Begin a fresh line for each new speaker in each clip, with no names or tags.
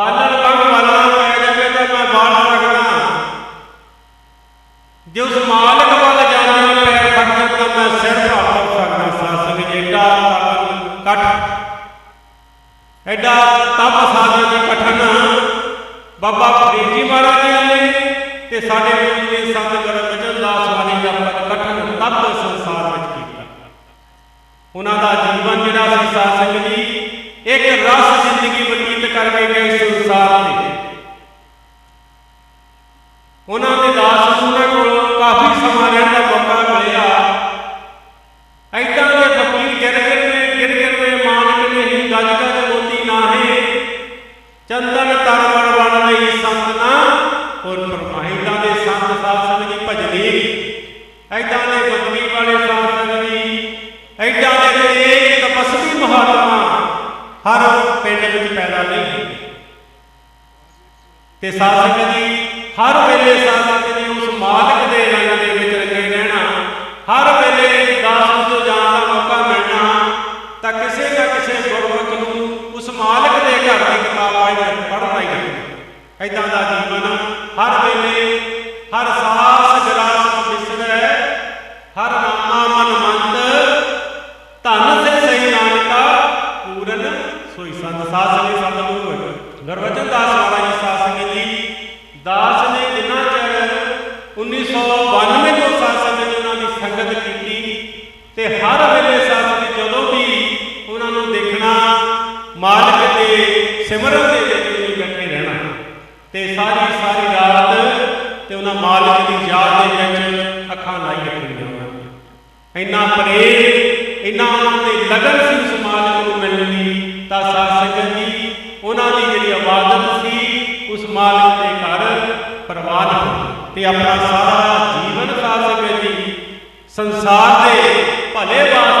ਬਾਲਣ ਵਾਂਗ ਬਾਲਣਾ ਪੈ ਜਾਵੇ ਤਾਂ ਮੈਂ ਬਾਲ ਸਕਦਾ ਜੇ ਉਸ ਮਾਲਕ ਵੱਲ ਜਾਂਦੇ ਪੈਰ ਫੜਨ ਤਾਂ ਮੈਂ ਸਿਰ ਭਾਪ ਸਕਦਾ ਸਾਸੰਗ ਜਿਹੜਾ ਕੱਠ ਐਡਾ ਤਪ ਸਾਧਨ ਦੀ ਕਠਨ ਬਾਬਾ ਫਰੀਦ ਜੀ ਮਹਾਰਾਜ ਜੀ ਨੇ ਤੇ ਸਾਡੇ ਗੁਰੂ ਜੀ ਨੇ ਸੰਤ ਗੁਰਬਚਨ ਦਾਸ ਵਾਲੀ ਦਾ ਕਠਨ ਤਪ ਸੰਸਾਰ ਵਿੱਚ ਕੀਤਾ। ਉਹਨਾਂ ਦਾ ਉਹਨਾਂ ਦੇ ਮਾਲਕ ਦੀ ਕਿਤਾਬ ਆਈ ਪੜ੍ਹਨਾ ਹੀ ਐਦਾਂ ਦਾ ਜੀਵਨ ਹਰ ਵੇਲੇ, ਹਰ ਸਾਸ ਗਰਾਸ ਵਿਸਰੈ ਹਰ ਨਾਮਾ ਮਨ ਮੰਤ ਧਨ ਸੇ ਸਹੀ ਨਾਨਕਾ, ਪੂਰਨ ਸੋਈ ਸੰਤ ਸਾਧ ਸੰਗਤ ਸੰਤ ਗੁਰੂ ਗੁਰਵਚਨ ਦਾਸ ਮਹਾਰਾਜ ਜੀ, ਸਾਧ ਸੰਗਤ ਜੀ, ਦਾਸ ਨੇ ਜਿੰਨਾ ਚਿਰ 1992 ਤੋਂ ਸਾਧ ਸੰਗਤ ਜੀ ਉਹਨਾਂ ਦੀ ਸੰਗਤ ਕੀਤੀ ਤੇ ਹਰ ਵੇਲੇ ਸਾਧ ਜਦੋਂ ਵੀ ਉਹਨਾਂ ਨੂੰ ਦੇਖਣਾ, ਮਾਲਕ ਦੇ ਸਿਮਰਨ ਦੇ ਵਿੱਚ ਵੀ ਬੈਠੇ ਰਹਿਣਾ। ਤੇ ਸਾਰੀ ਸਾਰੀ ਰਾਤ ਤੇ ਉਹਨਾਂ ਮਾਲਕ ਦੀ ਯਾਦ ਦੇ ਵਿੱਚ ਅੱਖਾਂ ਲਾਈ ਰੱਖਣੀਆਂ ਇੰਨਾ ਪ੍ਰੇਮ ਇੰਨਾ ਉਹਨਾਂ ਦੇ ਲਗਨ ਸੀ ਉਸ ਨੂੰ ਮਿਲਣ ਦੀ, ਤਾਂ ਸਾਧ ਸੰਗਤ ਜੀ ਉਹਨਾਂ ਦੀ ਜਿਹੜੀ ਇਬਾਦਤ ਸੀ, ਉਸ ਮਾਲਕ ਦੇ ਘਰ ਪ੍ਰਵਾਨ ਤੇ ਆਪਣਾ ਸਾਰਾ ਜੀਵਨ ਸਾਧ ਸੰਗਤ ਜੀ ਸੰਸਾਰ ਦੇ ਭਲੇ ਵਾਸਤੇ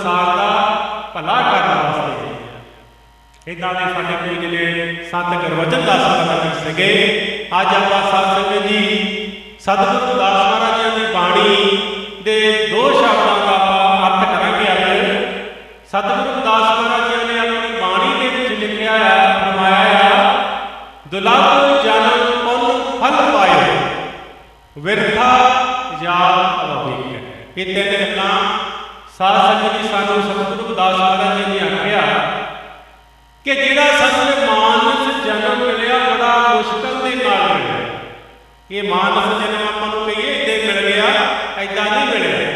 ਸੰਸਾਰ ਦਾ ਭਲਾ ਕਰਨ ਵਾਸਤੇ ਇਦਾਂ ਦੇ ਸਾਡੇ ਕੋਈ ਜਿਹੜੇ ਸੰਤ ਗੁਰਵਚਨ ਦਾਸ ਮਹਾਰਾਜ ਸੀਗੇ, ਅੱਜ ਆਪਾਂ ਸਾਧ ਜੀ, ਸਤਿਗੁਰੂ ਦਾਸ ਮਹਾਰਾਜ ਦੀ ਬਾਣੀ ਦੇ ਦੋ ਸ਼ਬਦਾਂ ਦਾ ਆਪਾਂ ਅਰਥ ਕਰਾਂਗੇ ਅੱਜ। ਸਤਿਗੁਰੂ ਦਾਸ ਮਹਾਰਾਜ ਨੇ ਆਪਣੀ ਬਾਣੀ ਦੇ ਵਿੱਚ ਲਿਖਿਆ ਹੈ ਫਰਮਾਇਆ ਹੈ ਦੁਲਭ ਜਨਮ ਪੁੰਨ ਫਲ ਪਾਏ ਵਿਰਥਾ ਯਾਦ ਅਵਿਕ ਇਹ ਤਿੰਨ ਗੱਲਾਂ ਸਾਧ ਸੰਗਤ ਜੀ ਸਾਨੂੰ ਸਤਿਗੁਰੂ ਦਾਸ ਮਹਾਰਾਜ ਜੀ ਨੇ ਆਖਿਆ ਕਿ ਜਿਹੜਾ ਸਾਨੂੰ ਮਾਨਸ ਜਨਮ ਮਿਲਿਆ, ਬੜਾ ਮੁਸ਼ਕਲ ਦੇ ਨਾਲ ਮਿਲਿਆ। ਇਹ ਮਾਨਸ ਜਨਮ ਆਪਾਂ ਨੂੰ ਕਹੀਏ, ਇੱਦੇ ਮਿਲ ਗਿਆ ਐਦਾਂ ਨਹੀਂ ਮਿਲਿਆ।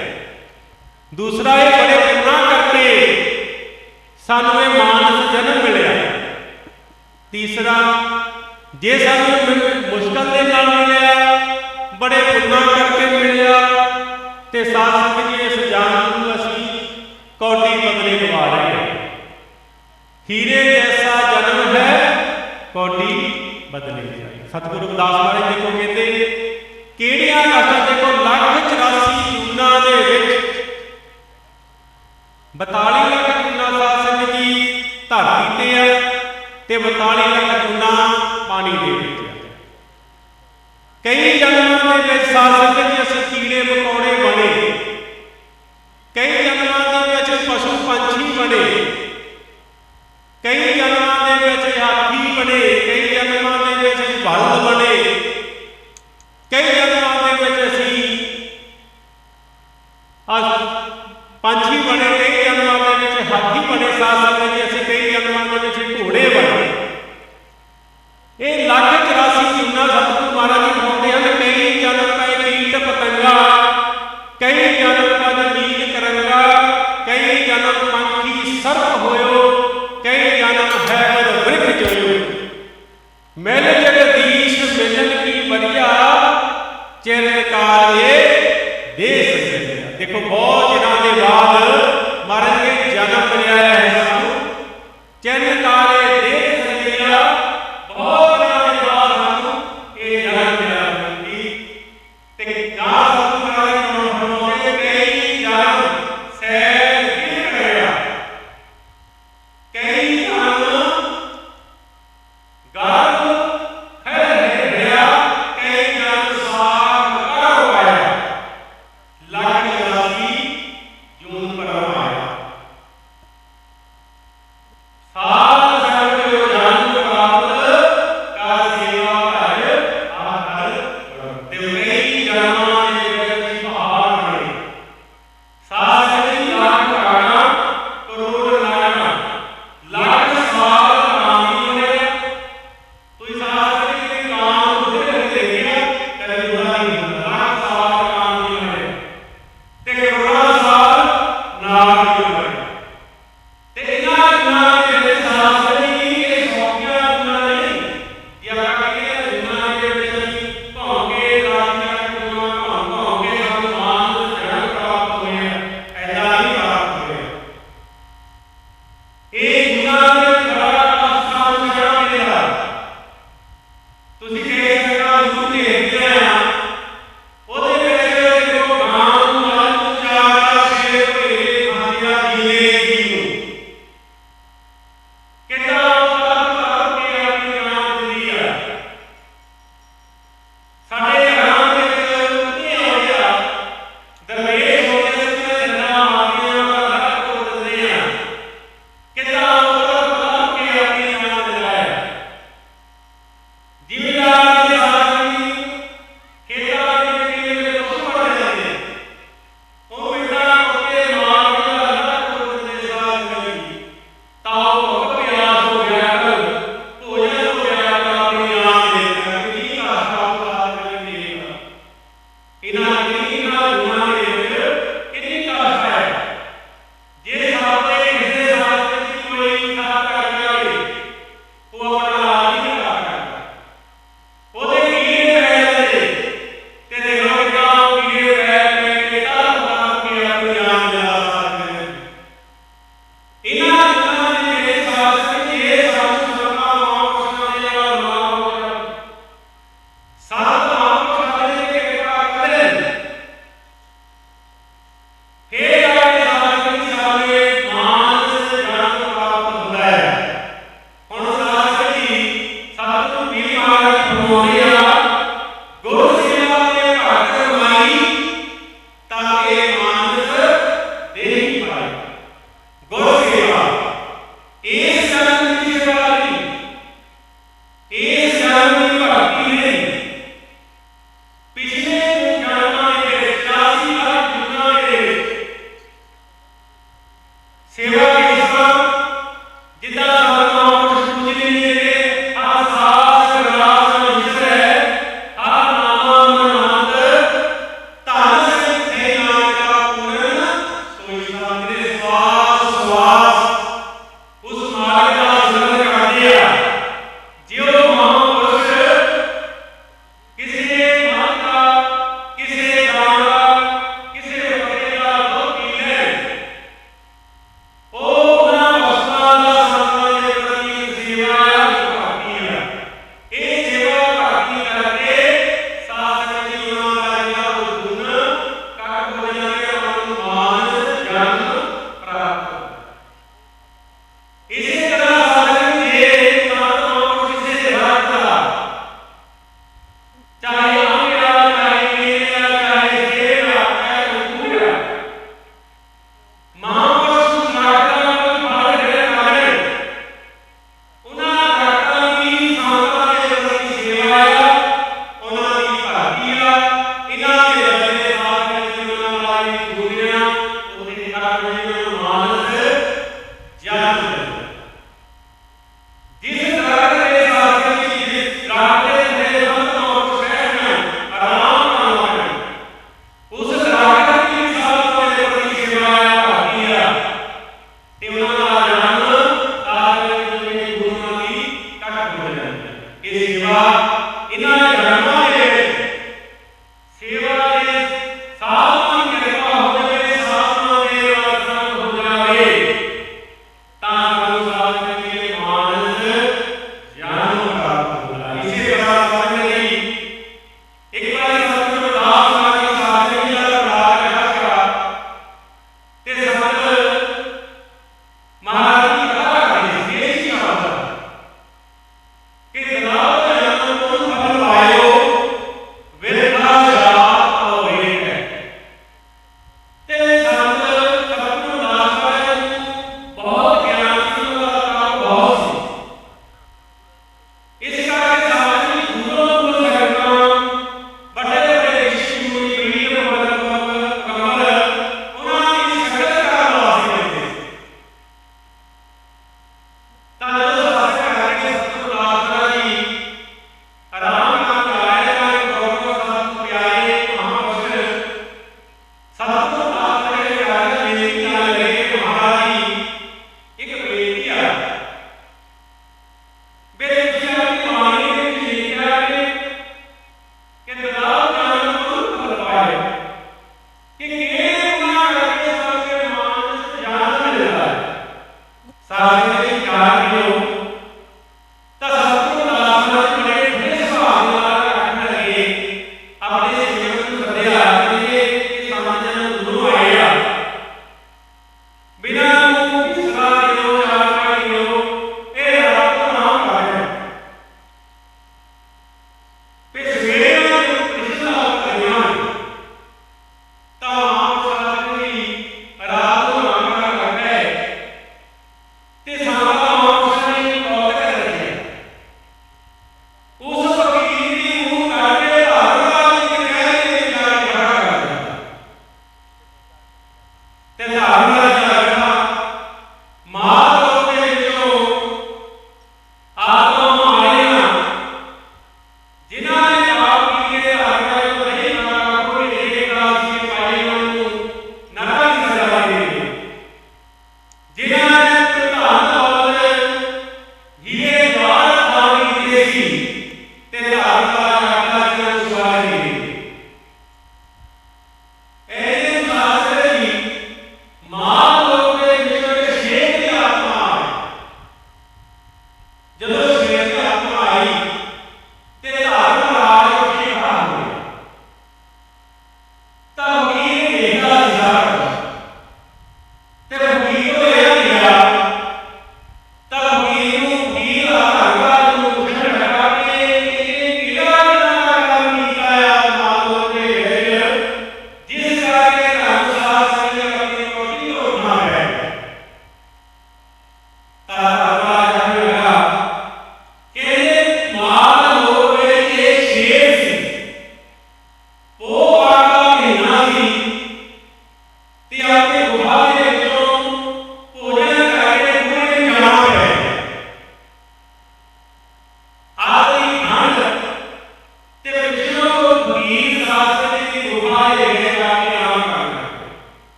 ਦੂਸਰਾ ਇਹ ਬੜੇ ਗੁਨਾਹ ਕਰਕੇ ਸਾਨੂੰ ਇਹ ਮਾਨਸ ਜਨਮ ਮਿਲਿਆ। ਤੀਸਰਾ, ਜੇ ਸਾਨੂੰ ਮਿਲ- ਮੁਸ਼ਕਲ ਦੇ ਨਾਲ ਮਿਲਿਆ, ਬੜੇ ਗੁਨਾਹ ਕਰਕੇ ਮਿਲਿਆ, ਤੇ ਸਾਧ ਹੈ ਕੋਟੀ ਬਦਲੇ ਜਾਏ ਸਤਿਗੁਰੂ ਰਵਿਦਾਸ ਮਹਾਰਾਜ ਦੇਖੋ ਕਹਿੰਦੇ ਕਿਹੜੀਆਂ ਕਸ਼ਟਾਂ ਦੇਖੋ, ਲੱਖ 84 ਜੂਨਾਂ ਦੇ ਵਿੱਚ। 42 ਲੱਖ ਜੂਨਾਂ ਸਾਧ ਸੰਗਤ ਜੀ ਧਰਤੀ ਤੇ ਆ ਤੇ 42 ਲੱਖ ਜੂਨਾਂ ਪਾਣੀ ਦੇ ਵਿੱਚ ਆ। ਕਈ ਜਨਮਾਂ ਦੇ ਵਿੱਚ ਸਾਧ ਸੰਗਤ ਜੀ ਅਸੀਂ ਕੀੜੇ ਮਕੌੜੇ ਬਣੇ। ਕਈ ਜਨਮਾਂ ਦੇ ਵਿੱਚ ਪਸ਼ੂ ਪੰਛੀ ਬਣੇ। ਅਸ ਪੰਛੀ ਬਣੇ ਕਈ ਜਨਮਾਂ ਦੇ ਵਿੱਚ ਹਾਥੀ ਬਣੇ ਸਾਧ ਸੰਗਤ ਜੀ ਅਸੀਂ ਕਈ ਜਨਮਾਂ ਦੇ ਵਿੱਚ ਘੋੜੇ ਬਣੇ ਇਹ ਲੱਖ 天天打天天